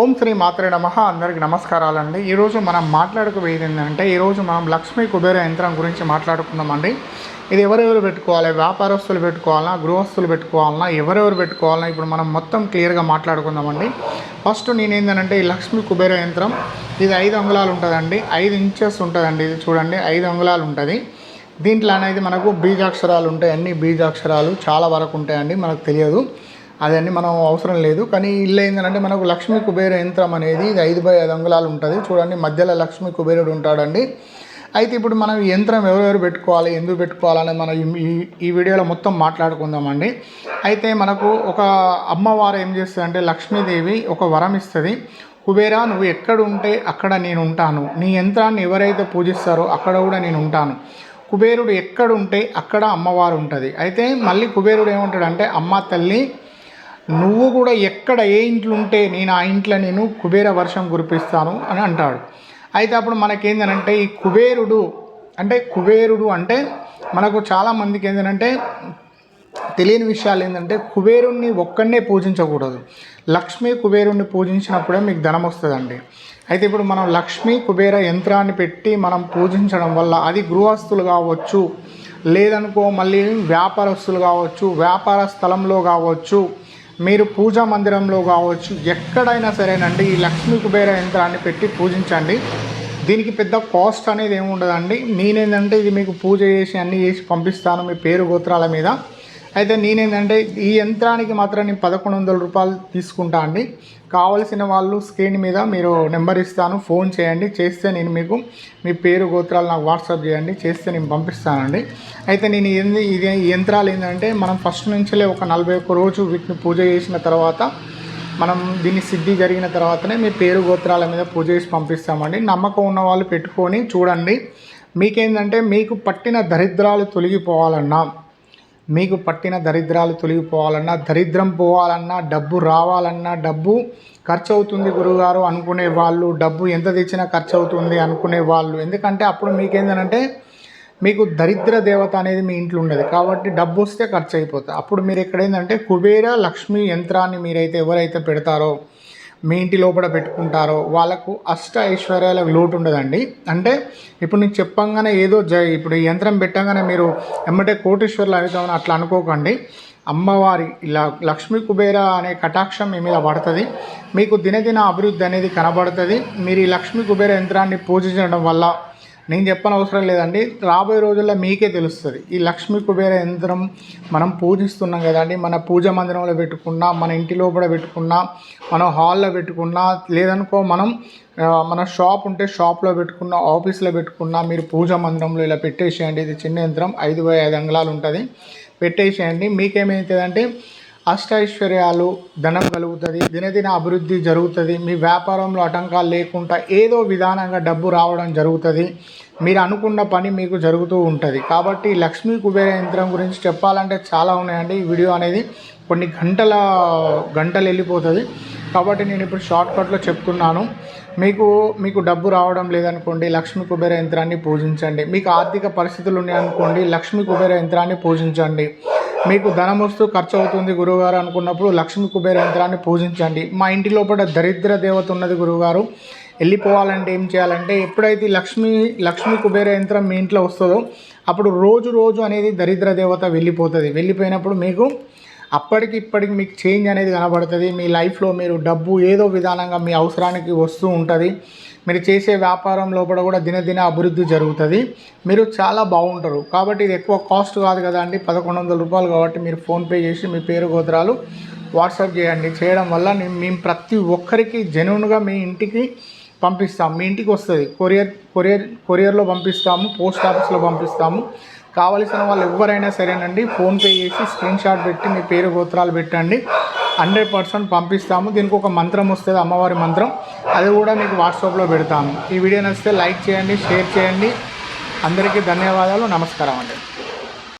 ఓం శ్రీ మాత్రే నమ. అందరికి నమస్కారాలండి. ఈరోజు మనం మాట్లాడుకోబోయేది ఏంటంటే ఈరోజు మనం లక్ష్మీ కుబేర యంత్రం గురించి మాట్లాడుకుందామండి. ఇది ఎవరెవరు పెట్టుకోవాలి? వ్యాపారస్తులు పెట్టుకోవాలన్నా గృహస్థులు పెట్టుకోవాలన్నా ఎవరెవరు పెట్టుకోవాలన్నా ఇప్పుడు మనం మొత్తం క్లియర్గా మాట్లాడుకుందామండి. ఫస్ట్ నేను ఈ లక్ష్మీ కుబేర యంత్రం ఇది ఐదు అంగుళాలు ఉంటుందండి. ఐదు ఇంచెస్ ఉంటుందండి. ఇది చూడండి ఐదు అంగుళాలు ఉంటుంది. దీంట్లో అనేది మనకు బీజాక్షరాలు ఉంటాయి అన్ని బీజాక్షరాలు చాలా వరకు ఉంటాయండి మనకు తెలియదు. అదన్నీ మనం అవసరం లేదు. కానీ ఇల్లు ఏంటంటే మనకు లక్ష్మీ కుబేర యంత్రం అనేది ఇది ఐదు బై ఐదు అంగుళాలు ఉంటుంది. చూడండి మధ్యలో లక్ష్మీ కుబేరుడు ఉంటాడండి. అయితే ఇప్పుడు మనం యంత్రం ఎవరెవరు పెట్టుకోవాలి ఎందుకు పెట్టుకోవాలని మనం ఈ- వీడియోలో మొత్తం మాట్లాడుకుందామండి. అయితే మనకు ఒక అమ్మవారు ఏం చేస్తుందంటే లక్ష్మీదేవి ఒక వరం ఇస్తుంది. కుబేరా నువ్వు ఎక్కడ ఉంటే అక్కడ నేను ఉంటాను. నీ యంత్రాన్ని ఎవరైతే పూజిస్తారో అక్కడ కూడా నేను ఉంటాను. కుబేరుడు ఎక్కడుంటే అక్కడ అమ్మవారు ఉంటుంది. అయితే మళ్ళీ కుబేరుడు ఏముంటాడంటే అమ్మ తల్లి నువ్వు కూడా ఎక్కడ ఏ ఇంట్లో ఉంటే నేను ఆ ఇంట్లో నేను కుబేర వర్షం కురిపిస్తాను అని అంటాడు. అయితే అప్పుడు మనకేందనంటే ఈ కుబేరుడు అంటే కుబేరుడు అంటే మనకు చాలామందికి ఏంటంటే తెలియని విషయాలు ఏంటంటే కుబేరుణ్ణి ఒక్కడనే పూజించకూడదు. లక్ష్మీ కుబేరుణ్ణి పూజించినప్పుడే మీకు ధనం వస్తుందండి. అయితే ఇప్పుడు మనం లక్ష్మీ కుబేర యంత్రాన్ని పెట్టి మనం పూజించడం వల్ల అది గృహస్థులు కావచ్చు లేదనుకో మళ్ళీ వ్యాపారస్తులు కావచ్చు వ్యాపార స్థలంలో కావచ్చు మీరు పూజా మందిరంలో కావచ్చు ఎక్కడైనా సరేనండి ఈ లక్ష్మీ కుబేర యంత్రాన్ని పెట్టి పూజించండి. దీనికి పెద్ద కాస్ట్ అనేది ఏమి ఉండదండి. నేనేంటంటే ఇది మీకు పూజ చేసి అన్నీ చేసి పంపిస్తాను మీ పేరు గోత్రాల మీద. అయితే నేనేంటంటే ఈ యంత్రానికి మాత్రం నేను పదకొండు వందల రూపాయలు తీసుకుంటా అండి. కావలసిన వాళ్ళు స్క్రీన్ మీద మీరు నెంబర్ ఇస్తాను ఫోన్ చేయండి. చేస్తే నేను మీకు మీ పేరు గోత్రాలు నాకు వాట్సాప్ చేయండి. చేస్తే నేను పంపిస్తానండి. అయితే నేను ఏంది ఇది ఈ యంత్రాలు ఏంటంటే మనం ఫస్ట్ నుంచే ఒక నలభై ఒక్క రోజు వీటిని పూజ చేసిన తర్వాత మనం దీన్ని సిద్ధి జరిగిన తర్వాతనే మీ పేరు గోత్రాల మీద పూజ చేసి పంపిస్తామండి. నమ్మకం ఉన్న వాళ్ళు పెట్టుకొని చూడండి. మీకేంటంటే మీకు పట్టిన దరిద్రాలు తొలగిపోవాలన్నా మీకు పట్టిన దరిద్రాలు తొలగిపోవాలన్నా దరిద్రం పోవాలన్నా డబ్బు రావాలన్నా డబ్బు ఖర్చు అవుతుంది గురుగారు అనుకునే వాళ్ళు డబ్బు ఎంత తెచ్చినా ఖర్చు అవుతుంది అనుకునే వాళ్ళు. ఎందుకంటే అప్పుడు మీకేందనంటే మీకు దరిద్ర దేవత అనేది మీ ఇంట్లో ఉండదు. కాబట్టి డబ్బు వస్తే ఖర్చు అయిపోతుంది అప్పుడు మీరు ఇక్కడ ఏంటంటే కుబేర లక్ష్మి యంత్రాన్ని మీరైతే ఎవరైతే పెడతారో మీ ఇంటి లోపల పెట్టుకుంటారో వాళ్ళకు అష్ట ఐశ్వర్యాల లోటు ఉండదండి. అంటే ఇప్పుడు నీకు చెప్పంగానే ఏదో జ ఇప్పుడు ఈ యంత్రం పెట్టంగానే మీరు ఎమ్మటే కోటీశ్వర్లు అవుతామని అట్లా అనుకోకండి. అమ్మవారి ఇలా లక్ష్మీ కుబేర అనే కటాక్షం మీ మీద పడుతుంది. మీకు దినదిన అభివృద్ధి అనేది కనబడుతుంది. మీరు ఈ లక్ష్మీ కుబేర యంత్రాన్ని పూజించడం వల్ల నేను చెప్పని అవసరం లేదండి. రాబోయే రోజుల్లో మీకే తెలుస్తుంది. ఈ లక్ష్మీ కుబేర యంత్రం మనం పూజిస్తున్నాం కదండి. మన పూజ మందిరంలో పెట్టుకున్నా మన ఇంటి లోపల పెట్టుకున్నా మనం హాల్లో పెట్టుకున్నా లేదనుకో మనం మన షాప్ ఉంటే షాప్లో పెట్టుకున్నా ఆఫీస్లో పెట్టుకున్నా మీరు పూజ మందిరంలో ఇలా పెట్టేసేయండి. ఇది చిన్న యంత్రం ఐదు బై ఐదు అంగళాలు ఉంటుంది. పెట్టేసేయండి. మీకేమవుతుందంటే అష్టైశ్వర్యాలు ధనం కలుగుతుంది దినదిన అభివృద్ధి జరుగుతుంది మీ వ్యాపారంలో ఆటంకాలు లేకుండా ఏదో విధానంగా డబ్బు రావడం జరుగుతుంది మీరు అనుకున్న పని మీకు జరుగుతూ ఉంటుంది. కాబట్టి లక్ష్మీ కుబేర యంత్రం గురించి చెప్పాలంటే చాలా ఉన్నాయండి. ఈ వీడియో అనేది కొన్ని గంటల గంటలు వెళ్ళిపోతుంది. కాబట్టి నేను ఇప్పుడు షార్ట్ కట్లో చెప్తున్నాను. మీకు మీకు డబ్బు రావడం లేదనుకోండి లక్ష్మీ కుబేర యంత్రాన్ని పూజించండి. మీకు ఆర్థిక పరిస్థితులు ఉన్నాయనుకోండి లక్ష్మీ కుబేర యంత్రాన్ని పూజించండి. మీకు ధనం వస్తూ ఖర్చు అవుతుంది గురువుగారు అనుకున్నప్పుడు లక్ష్మీ కుబేర యంత్రాన్ని పూజించండి. మా ఇంటి లోపల దరిద్ర దేవత ఉన్నది గురువుగారు. వెళ్ళిపోవాలంటే ఏం చేయాలంటే ఎప్పుడైతే లక్ష్మీ లక్ష్మీ కుబేర యంత్రం మీ ఇంట్లో వస్తుందో అప్పుడు రోజు రోజు అనేది దరిద్ర దేవత వెళ్ళిపోతుంది. వెళ్ళిపోయినప్పుడు మీకు అప్పటికి ఇప్పటికి మీకు చేంజ్ అనేది కనబడుతుంది. మీ లైఫ్లో మీరు డబ్బు ఏదో విధానంగా మీ అవసరానికి వస్తూ ఉంటుంది. మీరు చేసే వ్యాపారం లోపల కూడా దినదిన అభివృద్ధి జరుగుతుంది. మీరు చాలా బాగుంటారు. కాబట్టి ఇది ఎక్కువ కాస్ట్ కాదు కదా అండి. పదకొండు వందల రూపాయలు కాబట్టి మీరు ఫోన్పే చేసి మీ పేరు గోత్రాలు వాట్సాప్ చేయండి. చేయడం వల్ల మేము ప్రతి ఒక్కరికి జెన్యున్గా మీ ఇంటికి పంపిస్తాం. మీ ఇంటికి వస్తుంది. కొరియర్ కొరియర్ కొరియర్లో పంపిస్తాము పోస్ట్ ఆఫీస్లో పంపిస్తాము. కావలసిన వాళ్ళు ఎవరైనా సరేనండి ఫోన్పే చేసి స్క్రీన్ షాట్ పెట్టి మీ పేరు గోత్రాలు పెట్టండి. హండ్రెడ్ పర్సెంట్ పంపిస్తాము. దీనికి ఒక మంత్రం వస్తుంది అమ్మవారి మంత్రం. అది కూడా మీకు వాట్సాప్లో పెడతాను ఈ వీడియో నచ్చితే లైక్ చేయండి షేర్ చేయండి. అందరికీ ధన్యవాదాలు నమస్కారం అండి.